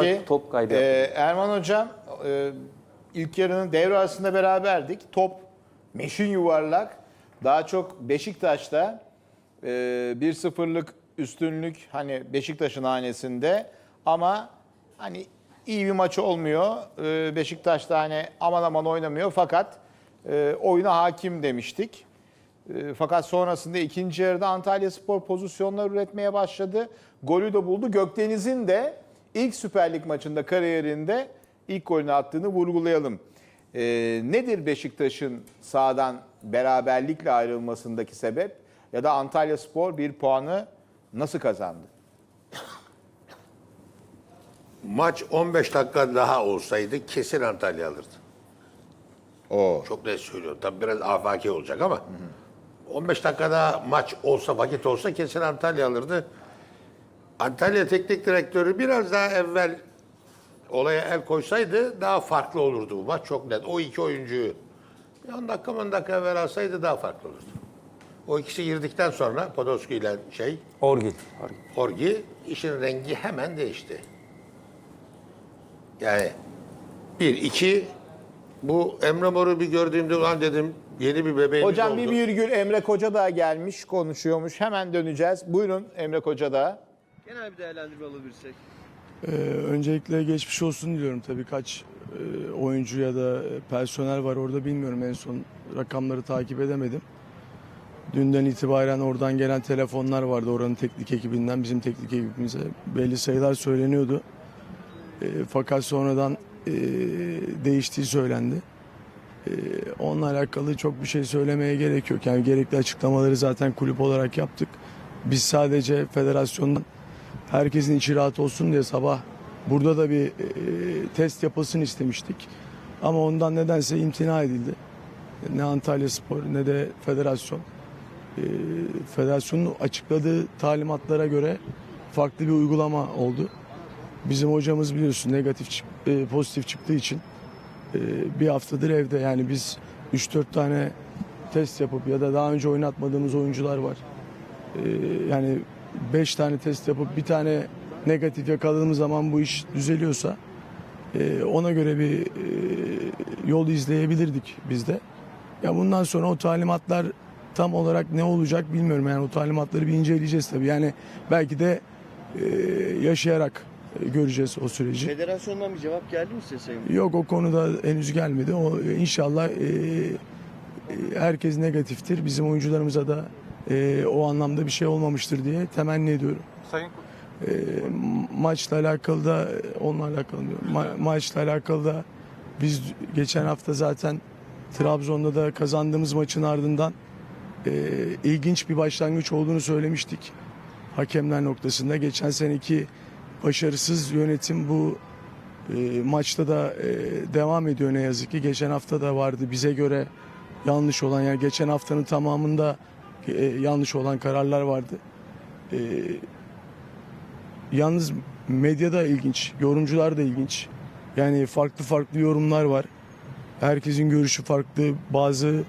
Peki top kaybı e. Erman Hocam e, ilk yarının devre arasında beraberdik. Top meşin yuvarlak. Daha çok Beşiktaş'ta e, 1-0'lık üstünlük hani Beşiktaş'ın hanesinde ama hani iyi bir maç olmuyor. E, Beşiktaş'ta hani aman aman oynamıyor fakat e, oyuna hakim demiştik. E, Fakat sonrasında ikinci yarıda Antalya Spor pozisyonlar üretmeye başladı. Golü de buldu. Gökdeniz'in de ilk Süper Lig maçında kariyerinde ilk golünü attığını vurgulayalım. E, nedir Beşiktaş'ın sağdan beraberlikle ayrılmasındaki sebep? Ya da Antalya Spor bir puanı nasıl kazandı? Maç 15 dakika daha olsaydı kesin Antalya alırdı. O. Çok net söylüyorum. Tabii biraz afaki olacak ama 15 dakika daha maç olsa, vakit olsa kesin Antalya alırdı. Antalya teknik direktörü biraz daha evvel olaya el koysaydı daha farklı olurdu bu maç. Çok net. O iki oyuncuyu bir 10 dakika 10 dakika evvel alsaydı daha farklı olurdu. O ikisi girdikten sonra Podolski ile şey Orgil. Orgi işin rengi hemen değişti. Yani bir, iki bu Emre Mor'u bir gördüğümde ulan dedim yeni bir bebeğimiz Hocam oldu. bir virgül Emre Kocadağ gelmiş konuşuyormuş. Hemen döneceğiz. Buyurun Emre Kocadağ. Genel bir değerlendirme alabilirsek. Ee, öncelikle geçmiş olsun diliyorum tabii kaç e, oyuncu ya da personel var orada bilmiyorum en son rakamları takip edemedim. Dünden itibaren oradan gelen telefonlar vardı oranın teknik ekibinden bizim teknik ekibimize belli sayılar söyleniyordu. E, fakat sonradan e, değiştiği söylendi. E, onunla alakalı çok bir şey söylemeye gerek yok. Yani gerekli açıklamaları zaten kulüp olarak yaptık. Biz sadece federasyondan herkesin içi rahat olsun diye sabah burada da bir e, test yapılsın istemiştik. Ama ondan nedense imtina edildi. Ne Antalya Spor ne de federasyon. E, federasyonun açıkladığı talimatlara göre farklı bir uygulama oldu. Bizim hocamız biliyorsun negatif e, pozitif çıktığı için e, bir haftadır evde. Yani biz 3-4 tane test yapıp ya da daha önce oynatmadığımız oyuncular var. E, yani 5 tane test yapıp bir tane negatif yakaladığımız zaman bu iş düzeliyorsa e, ona göre bir e, yol izleyebilirdik biz de. Ya bundan sonra o talimatlar tam olarak ne olacak bilmiyorum. Yani o talimatları bir inceleyeceğiz tabii. Yani belki de e, yaşayarak göreceğiz o süreci. Federasyondan bir cevap geldi mi size Sayın? Yok o konuda henüz gelmedi. O inşallah e, herkes negatiftir. Bizim oyuncularımıza da e, o anlamda bir şey olmamıştır diye temenni ediyorum. Sayın E, maçla alakalı da onunla alakalı diyorum. Ma- maçla alakalı da biz geçen hafta zaten Trabzon'da da kazandığımız maçın ardından e, ilginç bir başlangıç olduğunu söylemiştik. Hakemler noktasında geçen seneki başarısız yönetim bu e, maçta da e, devam ediyor ne yazık ki. Geçen hafta da vardı bize göre yanlış olan yani geçen haftanın tamamında e, yanlış olan kararlar vardı. E, yalnız medyada ilginç, yorumcular da ilginç. Yani farklı farklı yorumlar var. Herkesin görüşü farklı. Bazı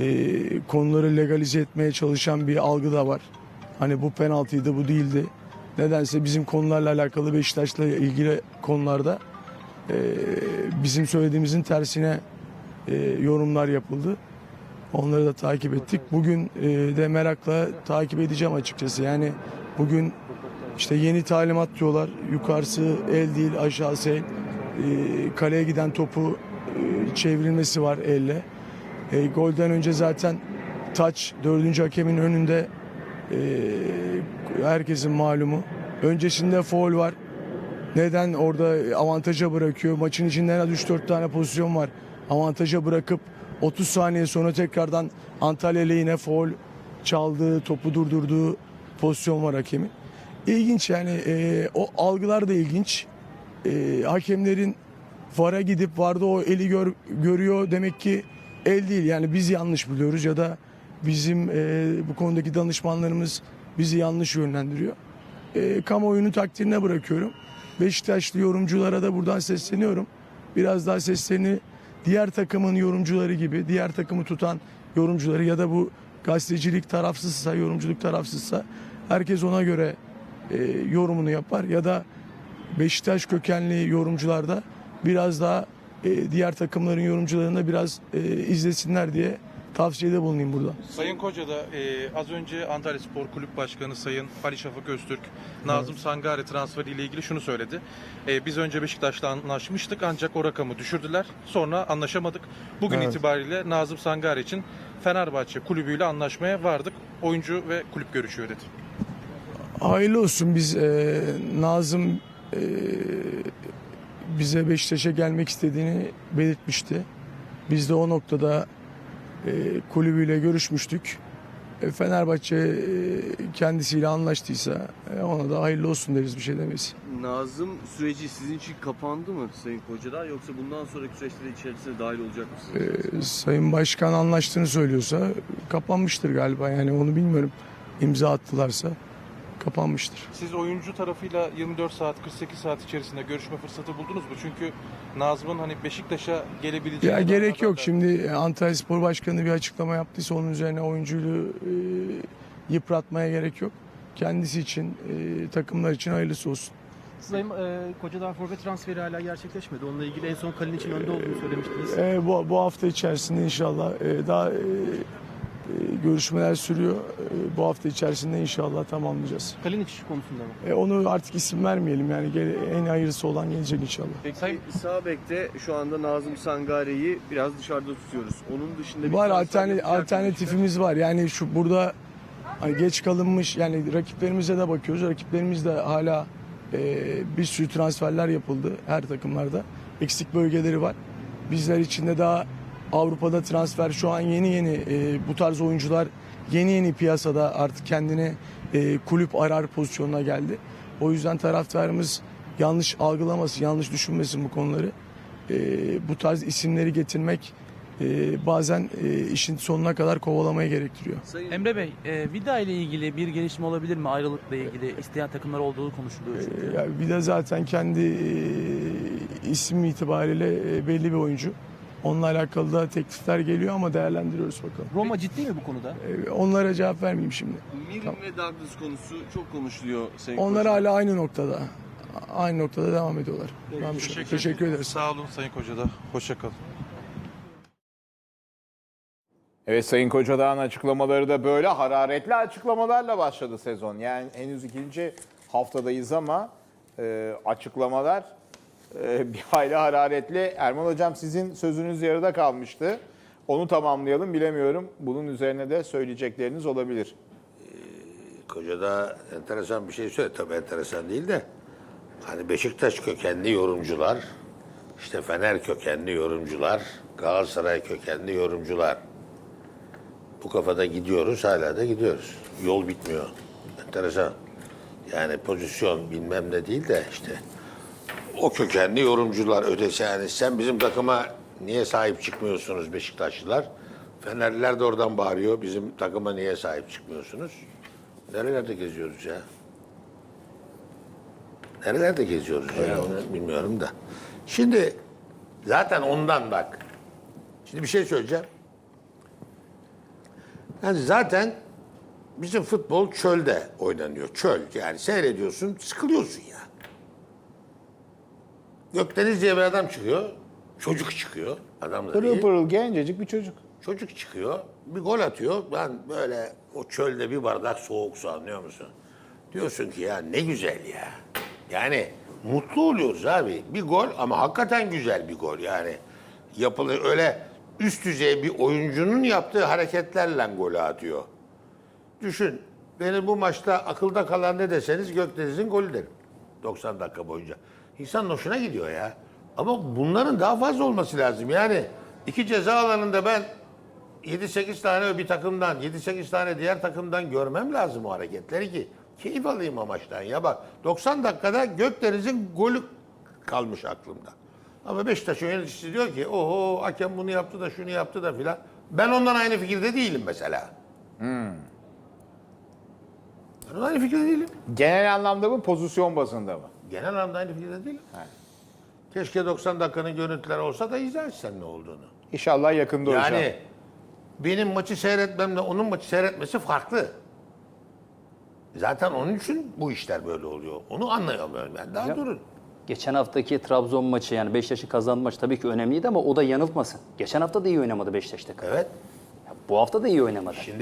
e, konuları legalize etmeye çalışan bir algı da var. Hani bu penaltıydı, bu değildi. Nedense bizim konularla alakalı Beşiktaş'la ilgili konularda e, bizim söylediğimizin tersine e, yorumlar yapıldı. Onları da takip ettik. Bugün e, de merakla takip edeceğim açıkçası. Yani bugün işte yeni talimat diyorlar. Yukarısı el değil, aşağısı el. E, kaleye giden topu e, çevrilmesi var elle. Golden önce zaten taç dördüncü hakemin önünde herkesin malumu. Öncesinde foul var. Neden orada avantaja bırakıyor? Maçın içinde en az 3-4 tane pozisyon var. Avantaja bırakıp 30 saniye sonra tekrardan Antalya lehine foul çaldığı, topu durdurduğu pozisyon var hakemin. İlginç yani e, o algılar da ilginç. E, hakemlerin VAR'a gidip VAR'da o eli gör- görüyor demek ki el değil. Yani biz yanlış biliyoruz ya da bizim e, bu konudaki danışmanlarımız bizi yanlış yönlendiriyor. E, kamuoyunu takdirine bırakıyorum. Beşiktaşlı yorumculara da buradan sesleniyorum. Biraz daha seslerini diğer takımın yorumcuları gibi, diğer takımı tutan yorumcuları ya da bu gazetecilik tarafsızsa, yorumculuk tarafsızsa herkes ona göre e, yorumunu yapar ya da Beşiktaş kökenli yorumcularda biraz daha e, diğer takımların yorumcularında biraz e, izlesinler diye tavsiyede bulunayım burada. Sayın Koca da e, az önce Antalya Spor Kulüp Başkanı Sayın Ali Şafak Öztürk, Nazım Sangare transferi ile ilgili şunu söyledi. E, biz önce Beşiktaş'la anlaşmıştık ancak o rakamı düşürdüler. Sonra anlaşamadık. Bugün Evet. itibariyle Nazım Sangare için Fenerbahçe kulübüyle anlaşmaya vardık. Oyuncu ve kulüp görüşüyor dedi. Hayırlı olsun biz e, Nazım e, bize Beşiktaş'a gelmek istediğini belirtmişti. Biz de o noktada kulübüyle görüşmüştük. E, Fenerbahçe e, kendisiyle anlaştıysa e, ona da hayırlı olsun deriz bir şey demeyiz. Nazım süreci sizin için kapandı mı Sayın Kocadağ yoksa bundan sonraki süreçlere içerisine dahil olacak mısınız? E, Sayın Başkan anlaştığını söylüyorsa kapanmıştır galiba yani onu bilmiyorum. İmza attılarsa kapanmıştır. Siz oyuncu tarafıyla 24 saat 48 saat içerisinde görüşme fırsatı buldunuz mu? Çünkü Nazım'ın hani Beşiktaş'a gelebileceği Ya gerek yok. Şimdi Antalya Spor Başkanı bir açıklama yaptıysa onun üzerine oyuncuyu e, yıpratmaya gerek yok. Kendisi için, e, takımlar için hayırlısı olsun. Sayın e, Kocadağ forvet transferi hala gerçekleşmedi. Onunla ilgili en son Kalin için önde olduğunu söylemiştiniz. E, bu, bu hafta içerisinde inşallah e, daha e, e, görüşmeler sürüyor. E, bu hafta içerisinde inşallah tamamlayacağız. Kalinic konusunda mı? E, onu artık isim vermeyelim yani gele- en hayırlısı olan gelecek inşallah. Peki Sayın- sağ bekte şu anda Nazım Sangare'yi biraz dışarıda tutuyoruz. Onun dışında bir Var transfer alterne- yapacak mıyız? alternatifimiz var. Yani şu burada hani geç kalınmış yani rakiplerimize de bakıyoruz. Rakiplerimiz de hala e, bir sürü transferler yapıldı her takımlarda. Eksik bölgeleri var. Bizler için de daha Avrupa'da transfer şu an yeni yeni e, bu tarz oyuncular yeni yeni piyasada artık kendine e, kulüp arar pozisyonuna geldi. O yüzden taraftarımız yanlış algılamasın, yanlış düşünmesin bu konuları. E, bu tarz isimleri getirmek e, bazen e, işin sonuna kadar kovalamayı gerektiriyor. Sayın Emre Bey, e, Vida ile ilgili bir gelişme olabilir mi? Ayrılıkla ilgili isteyen takımlar olduğu konuşuluyor çünkü. E, ya de zaten kendi e, isim itibariyle e, belli bir oyuncu. Onunla alakalı da teklifler geliyor ama değerlendiriyoruz bakalım. Roma ciddi mi bu konuda? E, onlara cevap vermeyeyim şimdi. Mirin Tamam. ve Douglas konusu çok konuşuluyor Sayın Onlar hala aynı noktada. Aynı noktada devam ediyorlar. Tamam, teşekkür, ederiz. Sağ olun Sayın Koca da. Hoşça kalın. Evet Sayın Kocadağ'ın açıklamaları da böyle hararetli açıklamalarla başladı sezon. Yani henüz ikinci haftadayız ama e, açıklamalar bir hayli hararetli. Erman Hocam sizin sözünüz yarıda kalmıştı. Onu tamamlayalım bilemiyorum. Bunun üzerine de söyleyecekleriniz olabilir. Kocada enteresan bir şey söyledi. Tabii enteresan değil de. Hani Beşiktaş kökenli yorumcular, işte Fener kökenli yorumcular, Galatasaray kökenli yorumcular. Bu kafada gidiyoruz, hala da gidiyoruz. Yol bitmiyor. Enteresan. Yani pozisyon bilmem ne değil de işte o kökenli yorumcular ötesi yani sen bizim takıma niye sahip çıkmıyorsunuz Beşiktaşlılar? Fenerliler de oradan bağırıyor. Bizim takıma niye sahip çıkmıyorsunuz? Nerelerde geziyoruz ya? Nerelerde geziyoruz ya? Onu bilmiyorum da. Şimdi zaten ondan bak. Şimdi bir şey söyleyeceğim. Yani zaten bizim futbol çölde oynanıyor. Çöl yani seyrediyorsun, sıkılıyorsun ya. Gökdeniz diye bir adam çıkıyor. Çocuk çıkıyor. Adam da Pırıl değil. pırıl gencecik bir çocuk. Çocuk çıkıyor, bir gol atıyor. Ben böyle o çölde bir bardak soğuk su anlıyor musun? Diyorsun ki ya ne güzel ya. Yani mutlu oluyoruz abi. Bir gol ama hakikaten güzel bir gol yani. Yapılı öyle üst düzey bir oyuncunun yaptığı hareketlerle golü atıyor. Düşün. Benim bu maçta akılda kalan ne deseniz Gökdeniz'in golü derim. 90 dakika boyunca. İnsanın hoşuna gidiyor ya. Ama bunların daha fazla olması lazım. Yani iki ceza alanında ben 7-8 tane bir takımdan, 7-8 tane diğer takımdan görmem lazım o hareketleri ki keyif alayım o maçtan. Ya bak 90 dakikada Gökdeniz'in golü kalmış aklımda. Ama Beşiktaş yöneticisi diyor ki oho hakem bunu yaptı da şunu yaptı da filan. Ben ondan aynı fikirde değilim mesela. Ben ondan aynı fikirde değilim. Genel anlamda mı pozisyon bazında mı? Genel anlamda aynı fikirde değilim. Keşke 90 dakikanın görüntüleri olsa da izah etsen ne olduğunu. İnşallah yakında hocam. Yani benim maçı seyretmemle onun maçı seyretmesi farklı. Zaten onun için bu işler böyle oluyor. Onu anlayamıyorum ben. Daha durun. Geçen haftaki Trabzon maçı yani Beşiktaş'ın kazandığı maç tabii ki önemliydi ama o da yanıltmasın. Geçen hafta da iyi oynamadı Beşiktaş takımı. Evet. Bu hafta da iyi oynamadı. Şimdi